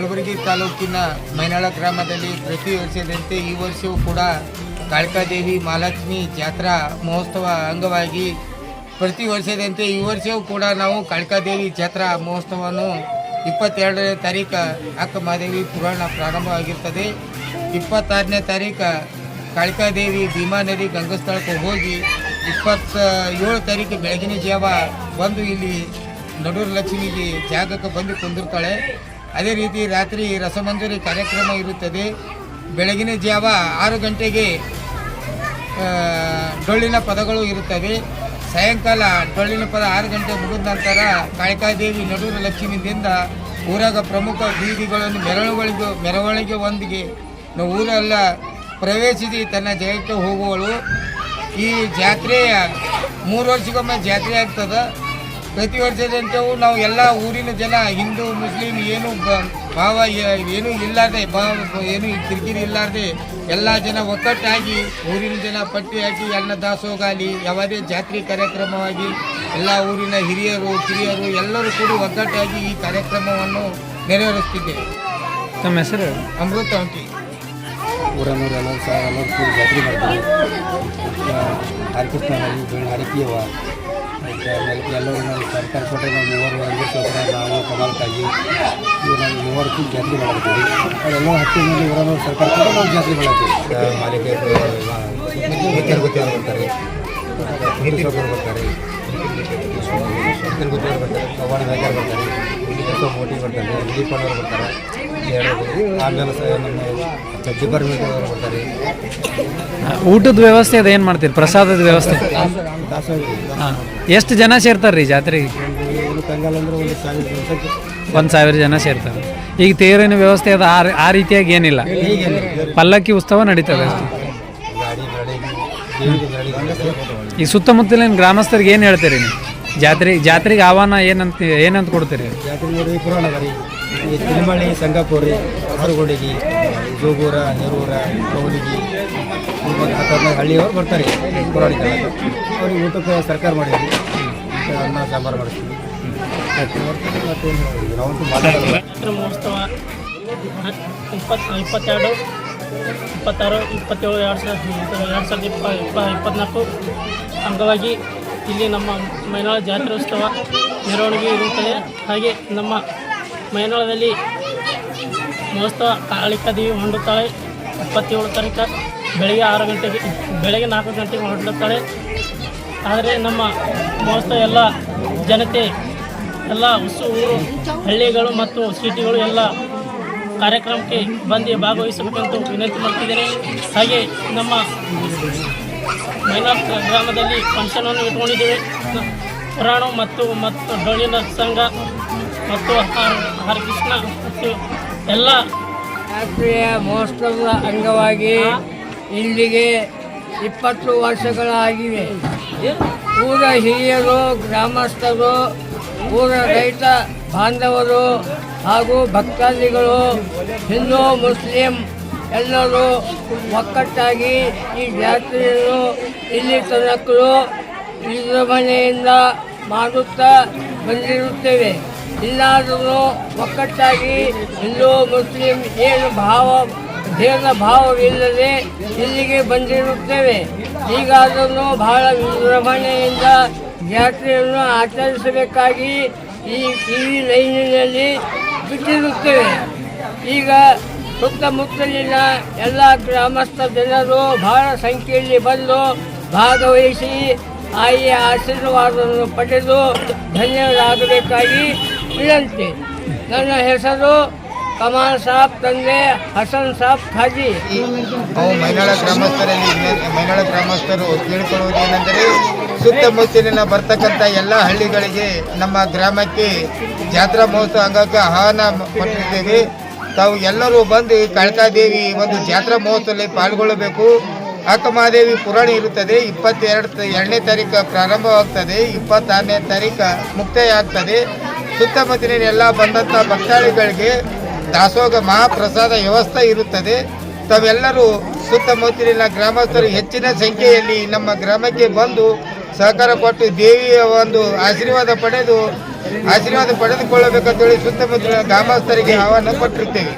ಕಲಬುರಗಿ ತಾಲೂಕಿನ ಮೈನಾಳ ಗ್ರಾಮದಲ್ಲಿ ಪ್ರತಿ ವರ್ಷದಂತೆ ಈ ವರ್ಷವೂ ಕೂಡ ಕಾಳಿಕಾದೇವಿ ಮಹಾಲಕ್ಷ್ಮಿ ಜಾತ್ರಾ ಮಹೋತ್ಸವ ಅಂಗವಾಗಿ ಪ್ರತಿ ವರ್ಷದಂತೆ ಈ ವರ್ಷವೂ ಕೂಡ ನಾವು ಕಾಳಿಕಾದೇವಿ ಜಾತ್ರಾ ಮಹೋತ್ಸವವನ್ನು ಇಪ್ಪತ್ತೆರಡನೇ ತಾರೀಕು ಅಕ್ಕ ಮಹಾದೇವಿ ಪುರಾಣ ಪ್ರಾರಂಭವಾಗಿರ್ತದೆ. ಇಪ್ಪತ್ತಾರನೇ ತಾರೀಕು ಕಾಳಿಕಾದೇವಿ ಭೀಮಾ ನದಿ ಗಂಗಸ್ಥಳಕ್ಕೆ ಹೋಗಿ ಇಪ್ಪತ್ತ ಏಳು ತಾರೀಕು ಬೆಳಗಿನ ಜಾವ ಬಂದು ಇಲ್ಲಿ ನಡೂರು ಲಕ್ಷ್ಮಿಗೆ ಜಾಗಕ್ಕೆ ಬಂದು ಕುಂದಿರ್ತಾಳೆ. ಅದೇ ರೀತಿ ರಾತ್ರಿ ರಸಮಂಜರಿ ಕಾರ್ಯಕ್ರಮ ಇರುತ್ತದೆ. ಬೆಳಗಿನ ಜಾವ ಆರು ಗಂಟೆಗೆ ಡೊಳ್ಳಿನ ಪದಗಳು ಇರುತ್ತವೆ. ಸಾಯಂಕಾಲ ಡೊಳ್ಳಿನ ಪದ ಆರು ಗಂಟೆ ಮುಗಿದ ನಂತರ ಕಾಳಿಕಾದೇವಿ ನಡೂರು ಲಕ್ಷ್ಮಿಯಿಂದ ಊರಾಗ ಪ್ರಮುಖ ಬೀದಿಗಳನ್ನು ಮೆರವಣಿಗೆ ಮೆರವಣಿಗೆ ಒಂದಿಗೆ ಊರೆಲ್ಲ ಪ್ರವೇಶಿಸಿ ತನ್ನ ಜಯಕ್ಕೆ ಹೋಗುವಳು. ಈ ಜಾತ್ರೆಯ ಮೂರು ವರ್ಷಕ್ಕೊಮ್ಮೆ ಜಾತ್ರೆ ಆಗ್ತದೆ. ಪ್ರತಿ ವರ್ಷದಂತೆಯೂ ನಾವು ಎಲ್ಲ ಊರಿನ ಜನ ಹಿಂದೂ ಮುಸ್ಲಿಂ ಏನು ಬ- ಭಾವ ಏನೂ ಇಲ್ಲಾರ್ದೆ ಭಾವ ಏನು ಕಿರಿಕಿರಿ ಇಲ್ಲಾರ್ದೆ ಎಲ್ಲ ಜನ ಒಕ್ಕಟ್ಟಾಗಿ ಊರಿನ ಜನ ಪಟ್ಟಿ ಹಾಕಿ ಅನ್ನ ದಾಸೋಗಾಲಿ ಯಾವುದೇ ಜಾತ್ರೆ ಕಾರ್ಯಕ್ರಮವಾಗಿ ಎಲ್ಲ ಊರಿನ ಹಿರಿಯರು ಕಿರಿಯರು ಎಲ್ಲರೂ ಕೂಡ ಒಗ್ಗಟ್ಟಾಗಿ ಈ ಕಾರ್ಯಕ್ರಮವನ್ನು ನೆರವೇರಿಸ್ತಿದ್ದೇವೆ. ತಮ್ಮ ಹೆಸರು ಅಮೃತ ಅಂಟಿ ಊರನ್ನೂರು ಎಲ್ಲ ಸಹ ಎಲ್ಲರೂ ಕೂಡ ಜಾತ್ರೆ ಮಾಡ್ತೀವಿ. ಹರಿಕೃಷ್ಣ ಹರಿಕೀಯವ ಎಲ್ಲರೂ ನಾವು ಸರ್ಕಾರ ಕೊಟ್ಟರೆ ನಾವು ಮೂವರು ವೆಂಕಟೇಶ್ವರ ನಾವು ಕಮಲಕ್ಕಾಗಿ ಇವು ನಾವು ಕೂಡಿ ಜಾತ್ರೆ ಮಾಡ್ತೀವಿ ಅದೆಲ್ಲ ಹತ್ತು ಮಂದಿ ಇವರನ್ನು ಸರ್ಕಾರ ಕೊಟ್ಟರೆ ನಾವು ಜಾತ್ರೆ ಮಾಡ್ತೀವಿ ಮಾಲಿಕೆ ಗೊತ್ತಿರೋರು ಬರ್ತಾರೆ. ಹಿರಿಯರು ಬರ್ತಾರೆ. ಬರ್ತಾರೆ. ಕವಾಡ ಬೇಕಾರು ಬರ್ತಾರೆ. ಎಷ್ಟೋ ಮೋಟಿ ಬರ್ತಾರೆ. ದಿಲೀಪ್ ಅವರು ಬರ್ತಾರೆ ಆಮೇಲೆ ನಮ್ಮ ಡಿಪಾರ್ಟ್ಮೆಂಟ್ ಅವರು ಬರ್ತಾರೆ. ಊಟದ ವ್ಯವಸ್ಥೆ ಅದು ಏನು ಮಾಡ್ತೀರಿ? ಪ್ರಸಾದದ ವ್ಯವಸ್ಥೆ? ಎಷ್ಟು ಜನ ಸೇರ್ತಾರೆ ರೀ ಜಾತ್ರೆಗೆ? ಒಂದು ಸಾವಿರ ಜನ ಸೇರ್ತಾರೆ. ಈಗ ತೇರಿನ ವ್ಯವಸ್ಥೆ ಅದು, ಆ ರೀತಿಯಾಗಿ ಏನಿಲ್ಲ. ಪಲ್ಲಕ್ಕಿ ಉತ್ಸವ ನಡೀತದೆ ಅಷ್ಟೇ. ಈಗ ಸುತ್ತಮುತ್ತಲಿನ ಗ್ರಾಮಸ್ಥರಿಗೆ ಏನು ಹೇಳ್ತೀರಿ ನೀವು? ಜಾತ್ರೆ ಜಾತ್ರೆಗೆ ಆಹ್ವಾನ ಏನಂತ ಏನಂತ ಕೊಡ್ತೀರಿ? ಜಾತ್ರೆ ನೋಡಿ ಪುರಾಣ ಅದ ರೀ ಈ ತಿರುಮಳಿ ಸಂಗಾಪುರಿ ಹಸರಗೋಡಿಗಿ ಜೋಗೂರ ನೆರೂರ ಕೌಲಿಗಿ ಒಂದು ಹತ್ತು ಹಳ್ಳಿಯವರು ಬರ್ತಾರೆ ಪುರಾಣಿಕ ಅವ್ರಿಗೆ ಊಟಕ್ಕೆ ಸರ್ಕಾರ ಮಾಡಿದ್ವಿ. ಮತ್ತು ಅನ್ನ ಸಾಂಬಾರು ಮಾಡಿಸ್ತೀವಿ? ನಾವಂತೂ ಮಾತಾಡೋದು ಮಹೋತ್ಸವ ಇಪ್ಪತ್ತು ಇಪ್ಪತ್ತೆರಡು ಇಪ್ಪತ್ತಾರು ಇಪ್ಪತ್ತೇಳು ಎರಡು ಸಾವಿರದ ಎರಡು ಸಾವಿರದ ಇಪ್ಪ ಇಪ್ಪ ಇಪ್ಪತ್ನಾಲ್ಕು. ಅಂಗವಾಗಿ ಇಲ್ಲಿ ನಮ್ಮ ಮೈನಾಳ ಜಾತ್ರೋತ್ಸವ ಮೆರವಣಿಗೆ ಇರುತ್ತದೆ. ಹಾಗೆ ನಮ್ಮ ಮೈನಾಳದಲ್ಲಿ ಮಹೋತ್ಸವ ಕಾಳಿಕಾದೇವಿ ಹೊಂಡುತ್ತಾಳೆ ಇಪ್ಪತ್ತೇಳು ತಾರೀಕು ಬೆಳಗ್ಗೆ ಆರು ಗಂಟೆಗೆ, ಬೆಳಗ್ಗೆ ನಾಲ್ಕು ಗಂಟೆಗೆ ಹೊರಡುತ್ತಾಳೆ. ಆದರೆ ನಮ್ಮ ಮಹೋತ್ಸವ ಎಲ್ಲ ಜನತೆ, ಎಲ್ಲ ಹುಸು ಊರು ಹಳ್ಳಿಗಳು ಮತ್ತು ಸಿಟಿಗಳು ಎಲ್ಲ ಕಾರ್ಯಕ್ರಮಕ್ಕೆ ಬಂದು ಭಾಗವಹಿಸಬೇಕಂತ ವಿನಂತಿ ಮಾಡ್ತಿದ್ದೇನೆ ಹಾಗೆ ನಮ್ಮ ಮೈನಾರ್ ಗ್ರಾಮದಲ್ಲಿ ಫಂಕ್ಷನನ್ನು ಇಟ್ಕೊಂಡಿದ್ದೇವೆ. ಪುರಾಣ ಮತ್ತು ಮತ್ತು ಡೊಳ್ಳಿನ ಸಂಘ ಮತ್ತು ಹರ- ಹರಕೃಷ್ಣ ಮತ್ತು ಎಲ್ಲ ರಾಷ್ಟ್ರೀಯ ಮಹೋತ್ಸವದ ಅಂಗವಾಗಿ ಇಲ್ಲಿಗೆ ಇಪ್ಪತ್ತು ವರ್ಷಗಳಾಗಿವೆ. ಊರ ಹಿರಿಯರು ಗ್ರಾಮಸ್ಥರು ಊರ ರೈತ ಬಾಂಧವರು ಹಾಗೂ ಭಕ್ತಾದಿಗಳು ಹಿಂದೂ ಮುಸ್ಲಿಂ ಎಲ್ಲರೂ ಒಕ್ಕಟ್ಟಾಗಿ ಈ ಜಾತ್ರೆಯನ್ನು ಇಲ್ಲಿ ತನಕರು ವಿಜೃಂಭಣೆಯಿಂದ ಮಾಡುತ್ತಾ ಬಂದಿರುತ್ತೇವೆ. ಇಲ್ಲಾದರೂ ಒಕ್ಕಟ್ಟಾಗಿ ಹಿಂದೂ, ಮುಸ್ಲಿಂ ಏನು ಭಾವ, ಭೇದ ಭಾವವಿಲ್ಲದೆ ಇಲ್ಲಿಗೆ ಬಂದಿರುತ್ತೇವೆ. ಈಗಾದರೂ ಬಹಳ ವಿಜೃಂಭಣೆಯಿಂದ ಜಾತ್ರೆಯನ್ನು ಆಚರಿಸಬೇಕಾಗಿ ಈ ಈ ಲೈನಿನಲ್ಲಿ ಬಿಟ್ಟಿರುತ್ತೇವೆ. ಈಗ ಸುತ್ತಮುತ್ತಲಿನ ಎಲ್ಲ ಗ್ರಾಮಸ್ಥ ಜನರು ಬಹಳ ಸಂಖ್ಯೆಯಲ್ಲಿ ಬಂದು ಭಾಗವಹಿಸಿ ಆಯಿಯ ಆಶೀರ್ವಾದವನ್ನು ಪಡೆದು ಧನ್ಯರಾಗಬೇಕಾಗಿ ವಿನಂತಿ. ನನ್ನ ಹೆಸರು ಕಮಾಲ್ ಸಾಬ್, ತಂದೆ ಹಸನ್ ಸಾಬ್ ಖಾಜಿ. ನಾವು ಮೈನಾಳ ಗ್ರಾಮಸ್ಥರಲ್ಲಿ ಮೈನಾಳ ಗ್ರಾಮಸ್ಥರು ತಿಳ್ಕೊಳ್ಳುವುದೇನೆಂದರೆ ಏನೆಂದರೆ, ಸುತ್ತಮುತ್ತಲಿನ ಬರ್ತಕ್ಕಂಥ ಎಲ್ಲ ಹಳ್ಳಿಗಳಿಗೆ ನಮ್ಮ ಗ್ರಾಮಕ್ಕೆ ಜಾತ್ರಾ ಮಹೋತ್ಸವ ಅಂಗಕ್ಕೆ ಆಹ್ವಾನ ಕೊಟ್ಟಿದ್ದೇವೆ. ತಾವು ಎಲ್ಲರೂ ಬಂದು ಕಳಕಾದೇವಿ ಒಂದು ಜಾತ್ರಾ ಮಹೋತ್ಸವದಲ್ಲಿ ಪಾಲ್ಗೊಳ್ಳಬೇಕು. ಅಕ್ಕಮಹಾದೇವಿ ಪುರಾಣ ಇರುತ್ತದೆ. ಇಪ್ಪತ್ತೆರಡು ಎರಡನೇ ತಾರೀಕು ಪ್ರಾರಂಭವಾಗ್ತದೆ. ಇಪ್ಪತ್ತಾರನೇ ತಾರೀಕು ಮುಕ್ತಾಯ ಆಗ್ತದೆ ಸುತ್ತಮುತ್ತಲಿನ ಎಲ್ಲ ಬಂದಂಥ ಭಕ್ತಾದಿಗಳಿಗೆ ದಾಸೋಗ ಮಹಾಪ್ರಸಾದ ವ್ಯವಸ್ಥೆ ಇರುತ್ತದೆ. ತಾವೆಲ್ಲರೂ ಸುತ್ತಮುತ್ತಲಿನ ಗ್ರಾಮಸ್ಥರು ಹೆಚ್ಚಿನ ಸಂಖ್ಯೆಯಲ್ಲಿ ನಮ್ಮ ಗ್ರಾಮಕ್ಕೆ ಬಂದು ಸಹಕಾರ ಕೊಟ್ಟು ದೇವಿಯ ಒಂದು ಆಶೀರ್ವಾದ ಪಡೆದು ಆಶೀರ್ವಾದ ಪಡೆದುಕೊಳ್ಳಬೇಕಂತೇಳಿ ಸುತ್ತಮುತ್ತಲಿನ ಗ್ರಾಮಸ್ಥರಿಗೆ ಆಹ್ವಾನ ಕೊಟ್ಟಿರ್ತೇವೆ